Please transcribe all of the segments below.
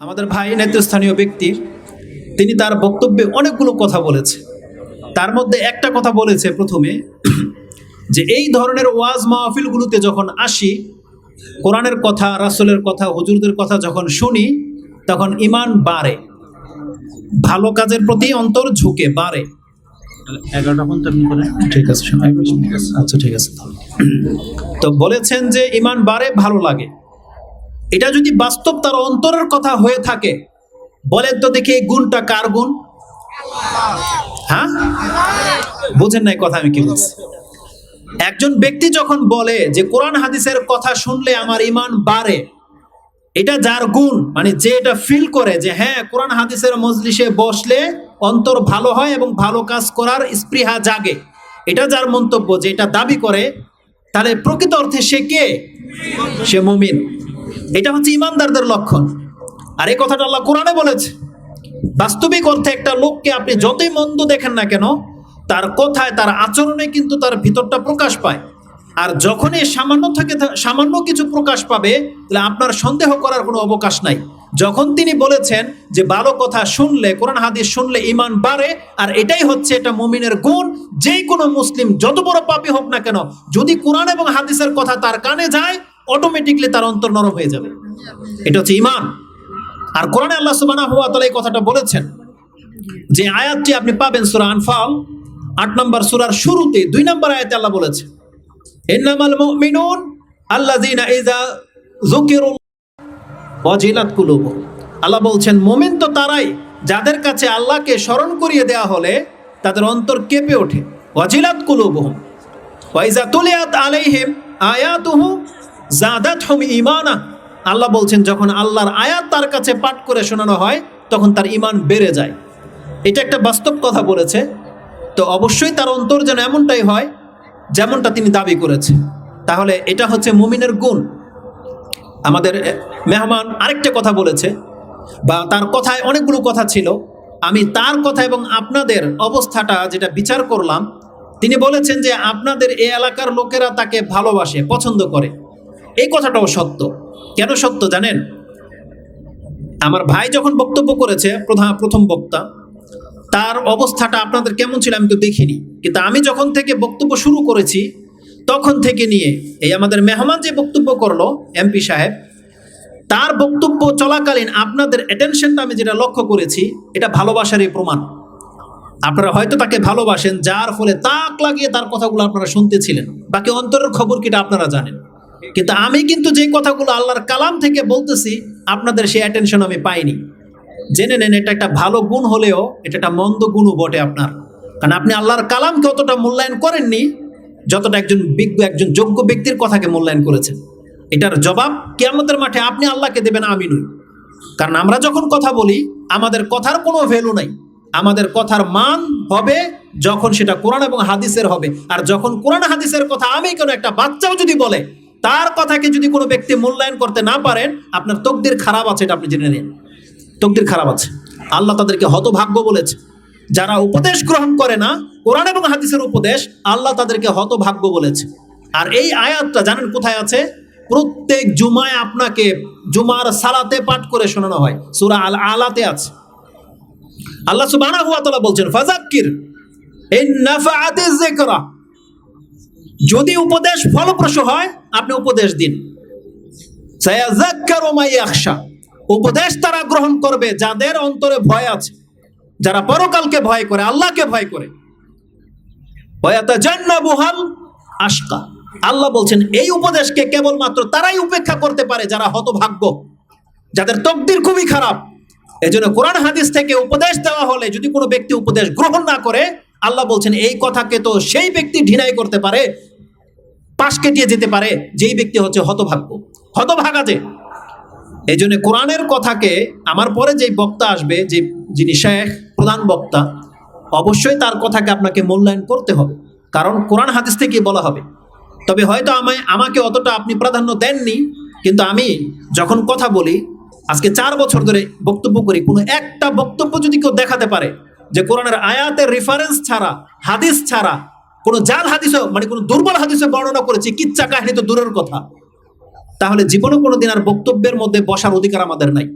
আমাদের ভাই নেতৃস্থানীয় ব্যক্তি তিনি তার বক্তব্যে অনেকগুলো কথা বলেছে। তার মধ্যে একটা কথা বলেছে প্রথমে যে এই ধরনের ওয়াজ মাহফিলগুলোতে যখন আসি কোরআনের কথা রাসূলের কথা হুজুরদের কথা যখন শুনি তখন ইমান বাড়ে। ভালো কাজের প্রতি অন্তর ঝুঁকে বাড়ে। এগারোটা ঠিক আছে আচ্ছা ঠিক আছে তো বলেছেন যে ইমান বাড়ে ভালো লাগে। এটা যদি বাস্তব তার অন্তরের কথা হয়ে থাকে, বলেন তো দেখি এই গুণটা কার গুণ? হ্যাঁ? বুঝেন নাই কথা আমি কি বলছি। একজন ব্যক্তি যখন বলে যে কোরআন হাদিসের কথা শুনলে আমার ইমান বাড়ে, এটা যার গুণ? মানে যে এটা ফিল করে যে হ্যাঁ কোরআন হাদিসের মজলিসে বসলে অন্তর ভালো হয় এবং ভালো কাজ করার স্পৃহা জাগে। এটা যার মন্তব্য যে এটা দাবি করে, তাহলে প্রকৃত অর্থে সে কে? সে মুমিন। এটা হচ্ছে ইমানদারদের লক্ষণ। আর এই কথাটা আল্লাহ কোরআনে বলেছে, বাস্তবিক অর্থে একটা লোককে আপনি যতই মন্দ দেখেন না কেন, তার কথায়, তার আচরণে কিন্তু তার ভিতরটা প্রকাশ পায়। আর যখনই সামান্য থেকে, সামান্য কিছু প্রকাশ পাবে, তাহলে আপনার সন্দেহ করার কোনো অবকাশ নাই। যখন তিনি বলেছেন যে, ভালো কথা শুনলে, কোরআন হাদিস শুনলে ইমান বাড়ে, আর এটাই হচ্ছে এটা মুমিনের গুণ, যেই কোনো মুসলিম যত বড় পাপী হোক না কেন, যদি কোরআন এবং হাদিসের কথা তার কানে যায় অটোমেটিকলি তার অন্তর নরম হয়ে যাবে। এটা হচ্ছে ইমান আর কোরআনে আল্লাহ সুবহানাহু ওয়া তাআলা এই কথাটা বলেছেন যে আয়াতটি আপনি পাবেন সূরা আনফাল, আট নম্বর সূরার শুরুতে, দুই নম্বর আয়াতে আল্লাহ বলেছে ইন্নামাল মুমিনুন আল্লাযীনা ইযা যুকিরু ওয়াজিলাত কুলুবুহুম। আল্লাহ বলছেন, মুমিন তো তারাই যাদের কাছে আল্লাহকে স্মরণ করিয়ে দেওয়া হলে তাদের অন্তর কেঁপে ওঠে। ওয়াজিলাত কুলুবুহুম। ওয়াইজা তুলিয়াত আলাইহিম আয়াতুহু জাদাতহুম ঈমানা। আল্লাহ বলছেন, যখন আল্লাহর আয়াত তার কাছে পাঠ করে শোনানো হয়, তখন তার ইমান বেড়ে যায়। এটা একটা বাস্তব কথা বলেছে। তো অবশ্যই তার অন্তর যেন এমনটাই হয়, যেমনটা তিনি দাবি করেছে। তাহলে এটা হচ্ছে মুমিনের গুণ। আমাদের মেহমান আরেকটা কথা বলেছে, বা তার কথায় অনেকগুলো কথা ছিল। আমি তার কথা এবং আপনাদের অবস্থাটা যেটা বিচার করলাম, তিনি বলেছেন যে আপনাদের এই এলাকার লোকেরা তাকে ভালোবাসে, পছন্দ করে। এই কথাটাও সত্য। কেন সত্য জানেন? আমার ভাই যখন বক্তব্য করেছে, প্রধান, প্রথম বক্তা, তার অবস্থাটা আপনাদের কেমন ছিল আমি তো দেখিনি। কিন্তু আমি যখন থেকে বক্তব্য শুরু করেছি, তখন থেকে নিয়ে এই আমাদের মেহমান যে বক্তব্য করল এমপি সাহেব, তার বক্তব্য চলাকালীন আপনাদের অ্যাটেনশনটা আমি যেটা লক্ষ্য করেছি, এটা ভালোবাসারই প্রমাণ। আপনারা হয়তো তাকে ভালোবাসেন, যার ফলে তাক লাগিয়ে তার কথাগুলো আপনারা শুনতেছিলেন। বাকি অন্তরের খবর কিটা আপনারা জানেন? কিন্তু আমি কিন্তু যে কথাগুলো আল্লাহর কালাম থেকে বলতেছি, আপনাদের সেই অ্যাটেনশন আমি পাইনি। জেনে নেন, এটা একটা ভালো গুণ হলেও এটা একটা মন্দ গুণও বটে আপনার। কারণ আপনি আল্লাহর কালামকে অতটা মূল্যায়ন করেননি, যতটা একজন বিজ্ঞ, একজন যোগ্য ব্যক্তির কথাকে মূল্যায়ন করেছেন। এটার জবাব কেয়ামতের মাঠে আপনি আল্লাহকে দেবেন, আমি নই। কারণ আমরা যখন কথা বলি, আমাদের কথার কোনো ভ্যালু নাই। আমাদের কথার মান হবে যখন সেটা কোরআন এবং হাদিসের হবে। আর যখন কোরআন হাদিসের কথা আমি কেন একটা বাচ্চাও যদি বলে তার কথাকে যদি কোনো ব্যক্তি মূল্যায়ন করতে না পারেন, আপনার তকদির খারাপ আছে এটা আপনি জেনে নিন। তকদির খারাপ আছে। আল্লাহ তাদেরকে হতভাগ্য বলেছে। যারা উপদেশ গ্রহণ করে না, কোরআন এবং হাদিসের উপদেশ, আল্লাহ তাদেরকে হতভাগ্য বলেছে। আর এই আয়াতটা জানেন কোথায় আছে? প্রত্যেক জুমায় আপনাকে জুমার সালাতে পাঠ করে শোনানো হয়। সুরা আল আলাতে আছে। আল্লাহ তাআলা বলছেন, ফাযাক্কির ইন নাফাআতিজ যিকরা যদি উপদেশ ফলপ্রসূ হয়, আপনি উপদেশ দিন। উপদেশ তারা গ্রহণ করবে যাদের অন্তরে ভয় আছে, যারা পরকালকে ভয় করে, আল্লাহকে ভয় করে। ওয়াতাজান্নাবুহাল আশকা। আল্লাহ বলছেন, এই উপদেশকে কেবলমাত্র তারাই উপেক্ষা করতে পারে যারা হতভাগ্য, যাদের তকদির খুবই খারাপ। এজন্য কোরআন হাদিস থেকে উপদেশ দেওয়া হলে যদি কোনো ব্যক্তি উপদেশ গ্রহণ না করে আল্লাহ বলছেন, এই কথাকে তো সেই ব্যক্তি ঢিনাই করতে পারে, পাশ কেটিয়ে যেতে পারে, যেই ব্যক্তি হচ্ছে হতভাগ্য। হতভাগা যে? এই জন্য কোরআনের কথাকে আমার পরে যেই বক্তা আসবে, যে যিনি শেখ, প্রধান বক্তা, অবশ্যই তার কথাকে আপনাকে মূল্যায়ন করতে হবে। কারণ কোরআন হাদিস থেকে বলা হবে। তবে হয়তো আমায়, আমাকে অতটা আপনি প্রাধান্য দেননি, কিন্তু আমি যখন কথা বলি, আজকে চার বছর ধরে বক্তব্য করি, কোনো একটা বক্তব্য যদি কেউ দেখাতে পারে যে কোরআনের আয়াতের রেফারেন্স ছাড়া, হাদিস ছাড়া, কোনো জাল হাদিসও মানে কোনো দুর্বল হাদিসে বর্ণনা করেছি, কিচ্ছা কাহিনী তো দূরের কথা। তাহলে জীবনে কোনো দিন আর বক্তব্যের মধ্যে বসার অধিকার আমাদের নাই।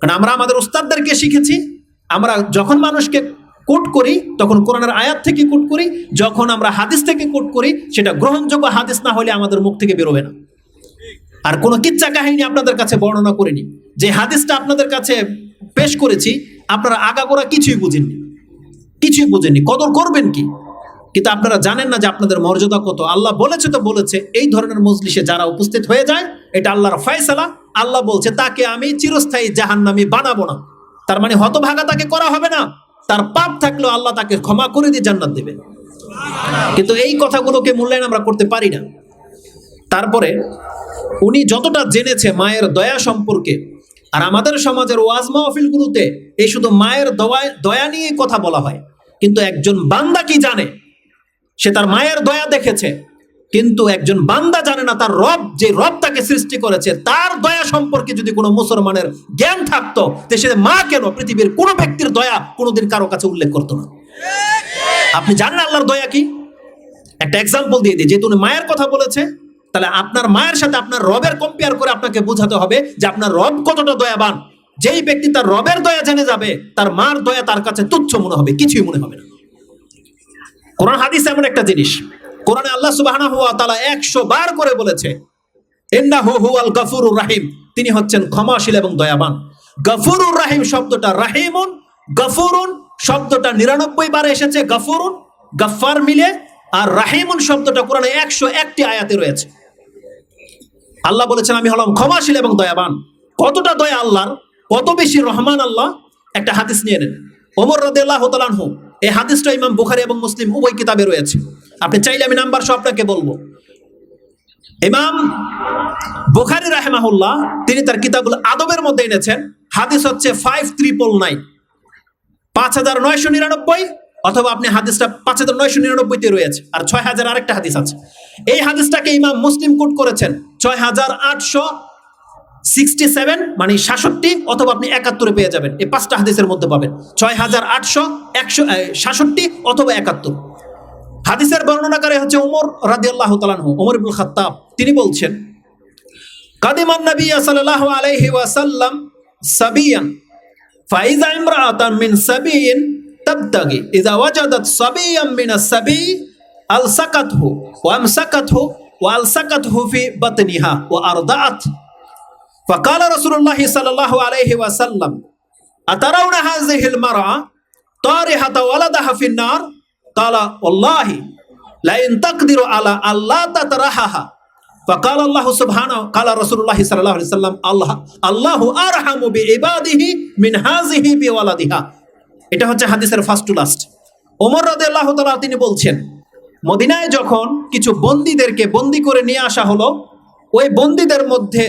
কারণ আমরা আমাদের উস্তাদদেরকে শিখেছি, আমরা যখন মানুষকে কোট করি, তখন কোরআনের আয়াত থেকে কোট করি, যখন আমরা হাদিস থেকে কোট করি, সেটা গ্রহণযোগ্য হাদিস না হলে আমাদের মুখ থেকে বেরোবে না। আর কোনো কিচ্ছা কাহিনী আপনাদের কাছে বর্ণনা করিনি। যে হাদিসটা আপনাদের কাছে পেশ করেছি, আপনারা আগাগোড়া কিছুই বুঝেননি। কিছুই বুঝেননি। কদর করবেন কি? কিন্তু আপনারা জানেন না যে আপনাদের মর্যাদা কত। আল্লাহ বলেছে তো বলেছে, এই ধরনের মজলিসে যারা উপস্থিত হয়ে যায়, এটা আল্লাহর ফয়সালা। আল্লাহ বলছে, তাকে আমি চিরস্থায়ী জাহান্নামি বানাবো না। তার মানে হতভাগা তাকে করা হবে না। তার পাপ থাকলেও আল্লাহ তাকে ক্ষমা করে দিয়ে জান্নাত দেবে কিন্তু এই কথাগুলোকে মূল্যায়ন আমরা করতে পারি না। তারপরে উনি যতটা জেনেছে মায়ের দয়া সম্পর্কে, আর আমাদের সমাজের ওয়াজ মাহফিলগুলোতে এই শুধু মায়ের দয়া দয়া নিয়ে কথা বলা হয়। কিন্তু একজন বান্দা কি জানে? সে তার মায়ের দয়া দেখেছে, কিন্তু একজন বান্দা জানে না তার রব, যে রব তাকে সৃষ্টি করেছে, তার দয়া সম্পর্কে যদি কোনো মুসলমানের জ্ঞান থাকতো যে সে মা কেন? পৃথিবীর কোনো ব্যক্তির দয়া কোনোদিন কারও কাছে উল্লেখ করতো না। আপনি জানেন আল্লাহর দয়া কি? একটা এক্সাম্পল দিয়ে দিই। যেহেতু উনি মায়ের কথা বলেছে, তাহলে আপনার মায়ের সাথে আপনার রবের কম্পেয়ার করে আপনাকে বোঝাতে হবে যে আপনার রব কতটা দয়াবান। যেই ব্যক্তি তার রবের দয়া জেনে যাবে, তার মার দয়া তার কাছে তুচ্ছ মনে হবে, কিছুই মনে হবে না। কোরআন হাদিস এমন একটা জিনিস। কোরআনে আল্লাহ তাআলা 100 বার করে বলেছে রাহিম। তিনি হচ্ছেন ক্ষমাশীল এবং দয়াবান। গাফুরুর রাহিম শব্দটা রাহিমুন, গাফুরুন শব্দটা 99 বার এসেছে, গাফুরুন, গাফফার মিলে, আর রাহিমুন শব্দটা কোরআনে 101টি আয়াতে রয়েছে। আল্লাহ বলেছেন, আমি হলাম ক্ষমাশীল এবং দয়াবান। কতটা দয়া আল্লাহর? কত বেশি রহমান আল্লাহ একটা হাদিস নিয়ে নেন। ওমর তাআলাহু এই হাদিসটা ইমাম বুখারী এবং মুসলিম উভয় কিতাবে রয়েছে। আপনি চাইলে আমি নাম্বার সহ আপনাকে বলব। ইমাম বুখারী রাহেমাহুল্লাহ, তিনি তার কিতাবুল আদবের মধ্যে এনেছেন। হাদিস হচ্ছে ফাইভ ত্রিপল নাইন পাঁচ হাজার নয়শো নিরানব্বই অথবা আপনি হাদিসটা পাঁচ হাজার নয়শো নিরানব্বইতে রয়েছে আর ছয় হাজার আরেকটা হাদিস আছে। এই হাদিসটাকে ইমাম মুসলিম কোট করেছেন। ছয় হাজার আটশো সিক্সটি সেভেন মানে সাতষট্টি, অথবা আপনি একাত্তরে পেয়ে যাবেন। এই পাঁচটা হাদিসের মধ্যে পাবেন। ছয় হাজার আটশো, একশো সাতষট্টি অথবা একাত্তর। হাদিসের বর্ণনাকারী হচ্ছে ওমর রাদিয়াল্লাহু তাআলাহু ওমর ইবনুল খাত্তাব। তিনি বলছেন কাদিমান নবী সাল্লাল্লাহু আলাইহি ওয়াসাল্লাম সাবিয়ান, ফাইজা ইমরাআতান মিন সাবিয়িন তাবতাগি, ইযা ওয়াজাদাত সাবিয়ান মিন আস-সাবি আলসাকাতহু, ওয়া আমসাকাতহু, ওয়া আলসাকাতহু ফি বাতনিহা, ওয়া আরদাআত। فقال رسول الله صلى الله عليه وسلم أترون هذه المرأة طارحة ولدها في النار قال والله لئن تقدر على ألا تطرحها فقال الله سبحانه قال رسول الله صلى الله عليه وسلم الله الله أرحم بعباده من هذه بولدها এটা হচ্ছে হাদিসের ফার্স্ট টু লাস্ট ওমর রাদিয়াল্লাহু তাআলা তিনি বলছেন মদিনায় যখন কিছু বন্দীদেরকে বন্দি করে নিয়ে আসা হলো ওই বন্দীদের মধ্যে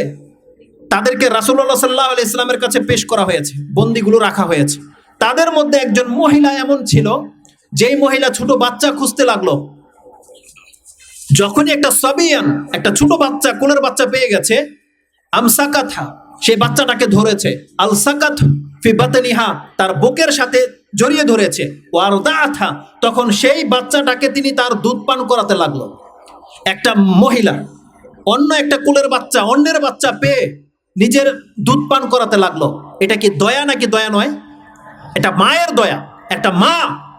তাদেরকে রাসুল্লাহ সাল্লাহ আলি ইসলামের কাছে পেশ করা হয়েছে, বন্দিগুলো রাখা হয়েছে। তাদের মধ্যে একজন মহিলা এমন ছিল, যেই মহিলা ছোট বাচ্চা খুঁজতে লাগল। যখনই একটা সাবিয়ান, একটা ছোট বাচ্চা, কোলের বাচ্চা পেয়ে গেছে আমসাকাথা সেই বাচ্চাটাকে ধরেছে। আল সাকাত ফিবাতনিহা তার বুকের সাথে জড়িয়ে ধরেছে। ও আর দাথা তখন সেই বাচ্চাটাকে তিনি তার দুধ পান করাতে লাগল। একটা মহিলা, অন্য একটা কুলের বাচ্চা, অন্যের বাচ্চা পেয়ে নিজের দুধ পান করাতে লাগল। এটা কি দয়া নাকি দয়া নয়? এটা মায়ের দয়া। একটা মা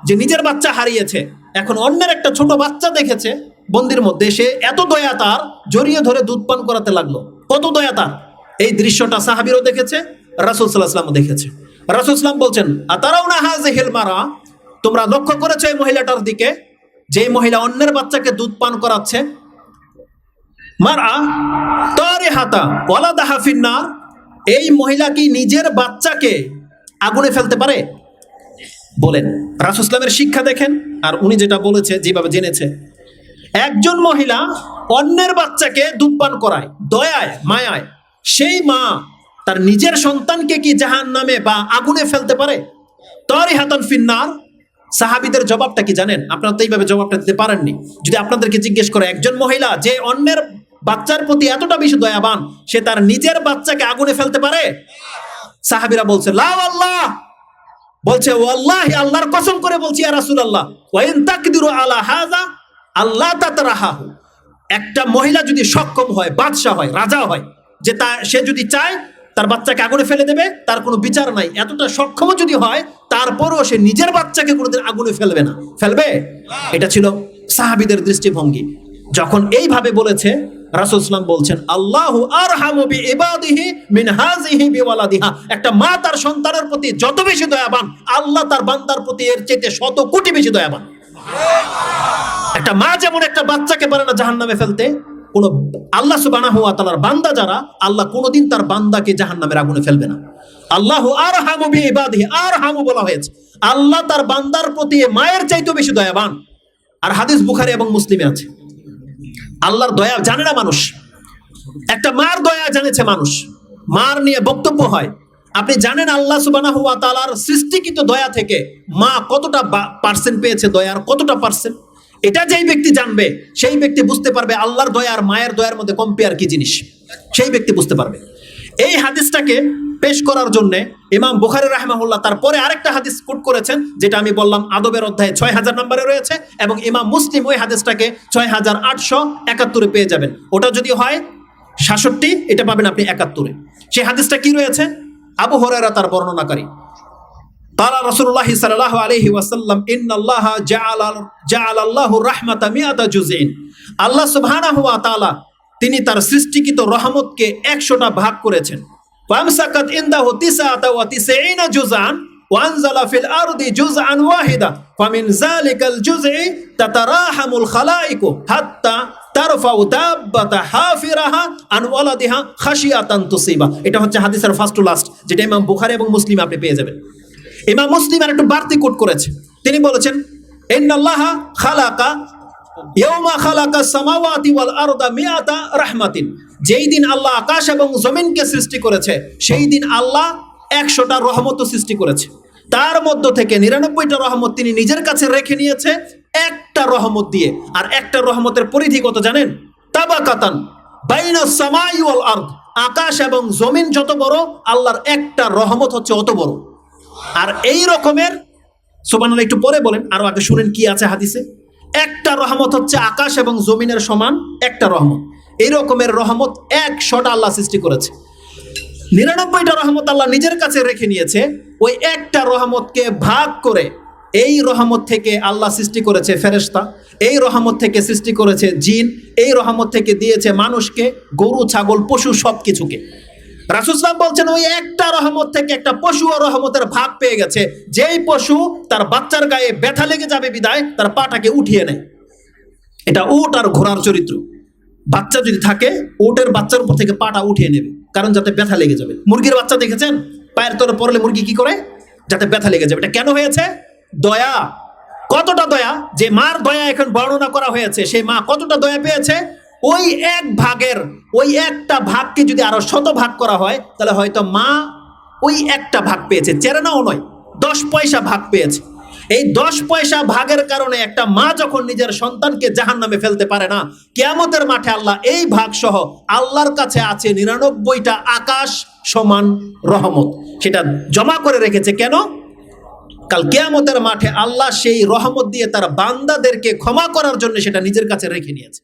যে নিজের বাচ্চা হারিয়েছে, এখন অন্যের একটা ছোট বাচ্চা দেখেছে, বন্দির মধ্যে সে এত দয়া তার, জড়িয়ে ধরে দুধ পান করাতে লাগল। কত দয়া তার? এই দৃশ্যটা সাহাবিরও দেখেছে, রাসুল সাল্লাহামও দেখেছে। রাসুল সাল্লাম বলছেন তারাও না হাজ হেল মারা তোমরা লক্ষ্য করেছ এই মহিলাটার দিকে? যেই মহিলা অন্যের বাচ্চাকে দুধ পান করাচ্ছে মারা এই মহিলা কি নিজের বাচ্চাকে আগুনে ফেলতে পারে? বলেন রাসুসলামের শিক্ষা দেখেন, আর উনি যেটা বলেছে, যেভাবে জেনেছে। একজন মহিলা অন্যের বাচ্চাকে দুধ পান করায়, দয়ায়, মায়ায়। সেই মা তার নিজের সন্তানকে কি জাহান নামে বা আগুনে ফেলতে পারে? তরে হাতান ফিন্নার। সাহাবিদের জবাবটা কি জানেন? আপনারা তো এইভাবে জবাবটা দিতে পারেননি। যদি আপনাদেরকে জিজ্ঞেস করে একজন মহিলা যে অন্যের বাচ্চার প্রতি এতটা বেশি দয়াবান, সে তার নিজের বাচ্চাকে আগুনে ফেলতে পারে? সাহাবিরা বলছে লাও আল্লাহ। বলছে ও আল্লাহ আল্লাহর কসম করে বলছি, ইয়া রাসূলুল্লাহ ওয়াইন তাকদিরু আলা হাযা আল্লাহ তাতরাহাহু। একটা মহিলা যদি সক্ষম হয়, বাদশাহ হয়, রাজা হয়, যে তা, সে যদি চায়, তার বাচ্চাকে আগুনে ফেলে দেবে, তার কোনো বিচার নাই। এতটা সক্ষম যদি হয়, তারপরও সে নিজের বাচ্চাকে কোনোদিন আগুনে ফেলবে না। ফেলবে? এটা ছিল সাহাবিদের দৃষ্টিভঙ্গি। যখন এইভাবে বলেছে রাসূল বলছেন, আল্লাহু আরহামু বি ইবাদিহি মিন বিওয়ালাদিহা। একটা মা তার সন্তানের প্রতি যত বেশি দয়াবান, আল্লাহ তার বান্দার প্রতি এর শত কোটি বেশি দয়াবান। একটা মা যেমন একটা বাচ্চাকে পারে না জাহান্নামে ফেলতে, কোন আল্লাহ সুবহানাহু ওয়া তাআলার বান্দা যারা, আল্লাহ কোনোদিন তার বান্দাকে জাহান্নামের আগুনে ফেলবে না। আল্লাহু আরহামু বি ইবাদিহি আরহামু বলা হয়েছে। আল্লাহ তার বান্দার প্রতি মায়ের চাইতেও বেশি দয়াবান। আর হাদিস বুখারী এবং মুসলিমে আছে। আল্লাহর দয়া জানে না মানুষ। একটা মার দয়া জানেছে মানুষ। মার নিয়ে বক্তব্য হয়। আপনি জানেন আল্লাহ সুবানা হুয়া তালার সৃষ্টিকৃত দয়া থেকে মা কতটা পার্সেন্ট পেয়েছে দয়ার, কতটা পার্সেন্ট এটা যেই ব্যক্তি জানবে, সেই ব্যক্তি বুঝতে পারবে আল্লাহর দয়া আর মায়ের দয়ার মধ্যে কম্পেয়ার কি জিনিস। সেই ব্যক্তি বুঝতে পারবে। এই হাদিসটাকে পেশ করার জন্য ইমাম বুখারি রাহমাহুল্লাহ তারপরে আরেকটা হাদিস কোট করেছেন, যেটা আমি বললাম আদবের অধ্যায়ে ছয় হাজার নম্বরে রয়েছে এবং ইমাম মুসলিম ওই হাদিসটাকে ছয় হাজার আটশো একাত্তরে পেয়ে যাবেন। ওটা যদি হয় সাতষট্টি, এটা পাবেন আপনি একাত্তরে। সেই হাদিসটা কি রয়েছে? আবু হরেরা তার বর্ণনাকারী। তারা রসুল্লাহ সাল্লাহ আলহি ওয়াসাল্লাম, ইন্নাল্লাহ জা আল্লাহ রহমাতা আল্লাহ সুবহানাহু ওয়া তাআলা তিনি তার সৃষ্টিকৃত রহমতকে 100টা ভাগ করেছেন ফামসাকাত ইনদাহু তিসআতা ওয়া তিসঈনা জুজান وانزل في الارض جزءا واحدا فمن ذلك الجزء تتراحم الخلائق حتى তারফাউ দাব্বাতা হাফিরাহা আন ওয়ালাদিহা খাশিয়াতান তুসিবা এটা হচ্ছে হাদিসের ফার্স্ট টু লাস্ট যেটা ইমাম বুখারী এবং মুসলিম আপনি পেয়ে যাবেন ইমাম মুসলিম আর একটু বাড়তি কোট করেছে তিনি বলেছেন ইন্নাল্লাহা খালাকা ইয়াউমা খালাকা সামাওয়াতি ওয়াল আরদা মিয়াতা রাহমাতিন। যেই দিন আল্লাহ আকাশ এবং জমিনকে সৃষ্টি করেছে, সেই দিন আল্লাহ একশোটা রহমত সৃষ্টি করেছে। তার মধ্য থেকে নিরানব্বইটা রহমত তিনি নিজের কাছে রেখে নিয়েছে, একটা রহমত দিয়ে। আর একটা রহমতের পরিধি কত জানেন? তাবাকাতান বাইনা সামাই ওয়াল আরদ। আকাশ এবং জমিন যত বড়, আল্লাহর একটা রহমত হচ্ছে অত বড়। আর এই রকমের সোবানাল একটু পরে বলেন, আরও আগে শুনেন কি আছে হাদিসে? একটা রহমত হচ্ছে আকাশ এবং জমিনের সমান একটা রহমত। এই রকমের রহমত একশোটা আল্লাহ সৃষ্টি করেছে। নিরানব্বইটা রহমত আল্লাহ নিজের কাছে রেখে নিয়েছে। ওই একটা রহমতকে ভাগ করে এই রহমত থেকে আল্লাহ সৃষ্টি করেছে ফেরেশতা, এই রহমত থেকে সৃষ্টি করেছে জিন, এই রহমত থেকে দিয়েছে মানুষকে, গরু, ছাগল, পশু সব কিছুকে রাসুসলাম বলছেন, ওই একটা রহমত থেকে একটা পশু ও রহমতের ভাগ পেয়ে গেছে। যেই পশু তার বাচ্চার গায়ে ব্যথা লেগে যাবে বিদায়, তার পাটাকে উঠিয়ে নেয়। এটা উট আর ঘোড়ার চরিত্র। বাচ্চা যদি থাকে, উটের বাচ্চার উপর থেকে পাটা উঠিয়ে নেবে, কারণ যাতে ব্যথা লেগে যাবে। মুরগির বাচ্চা দেখেছেন? পায়ের তলে পড়লে মুরগি কি করে? যাতে ব্যথা লেগে যাবে। এটা কেন হয়েছে? দয়া। কতটা দয়া? যে মার দয়া এখন বর্ণনা করা হয়েছে, সেই মা কতটা দয়া পেয়েছে? ওই এক ভাগের, ওই একটা ভাগকে যদি আরও শত ভাগ করা হয়, তাহলে হয়তো মা ওই একটা ভাগ পেয়েছে। চেরেনাও নয়, দশ পয়সা ভাগ পেয়েছে। এই দশ পয়সা ভাগের কারণে একটা মা যখন নিজের সন্তানকে জাহান নামে ফেলতে পারে না, কেয়ামতের মাঠে আল্লাহ এই ভাগ সহ আল্লাহর কাছে আছে নিরানব্বইটা আকাশ সমান রহমত। সেটা জমা করে রেখেছে কেন? কাল কেয়ামতের মাঠে আল্লাহ সেই রহমত দিয়ে তার বান্দাদেরকে ক্ষমা করার জন্য সেটা নিজের কাছে রেখে নিয়েছে।